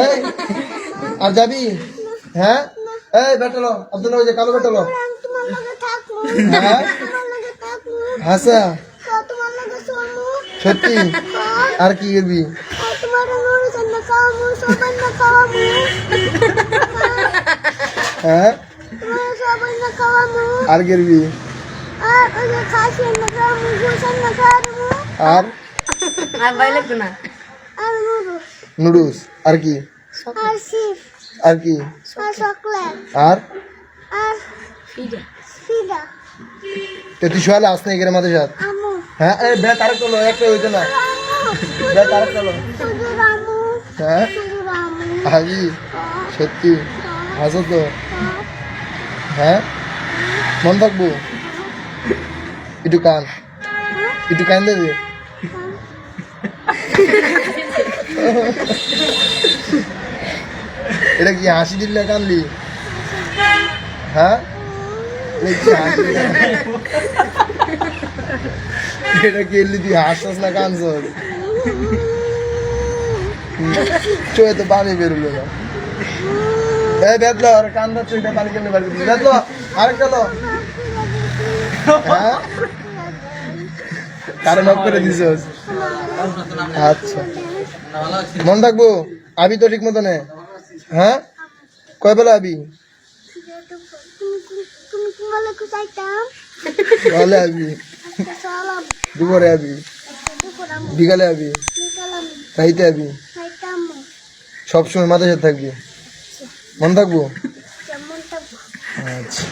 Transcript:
এই, আর যাবি হ্যাঁ এই বেটালো আব্দুল্লাহ ওই যে কালো বেটালো তোমার লগে থাকবো হ্যাঁ তোমার লগে থাকবো হাসা তোমার লগে চলবো সত্যি আর কি করবি তোমার নুরু সন্ধ্যা খাওয়াবো সবাই না খাওয়াবো হ্যাঁ তোমার সবাই না খাওয়াবো আর করবি আর ওই যে খাসি না খাওয়াবো গোসান না খাওয়াবো আর আর বাইলে না আর নুরু নুডলস। আর কি? আর আর কি? আর চকলেট। আর? আর ফিডা। ফিদা তো তুই শোয়ালে আস না এখানে মাঝে সাথ আমু। হ্যাঁ? এই ব্যাট আরেক চলো একটা হইতো না। আমু। ব্যাট আরেক চলো হ্যাঁ? হাজি সত্যি। হাসো তো। হ্যাঁ? মন থাকব? একটু কান। একটু কান দেবে এটা কি হাসি দিল না কানলি হ্যাঁ? এটা কি? এলি তুই হাসছস না কানছ চোখে তো পানি বেরোলো না। এই বেদলো আর কান্দা চোখটা পানি কেমনে বার করছিস? বেদলো আরেকটা লো। হ্যাঁ? কারণ করে দিছস? আচ্ছা। মন থাকব আবি তো ঠিক মতো নে হ্যাঁ? কয় বেলা আবি? তুমি তোমালে আবি। দুপুরে আবি। বিকালে আবি। রাইতে আবি। সবসময় মাথায় সাথে থাকবি। মন থাকব। আচ্ছা।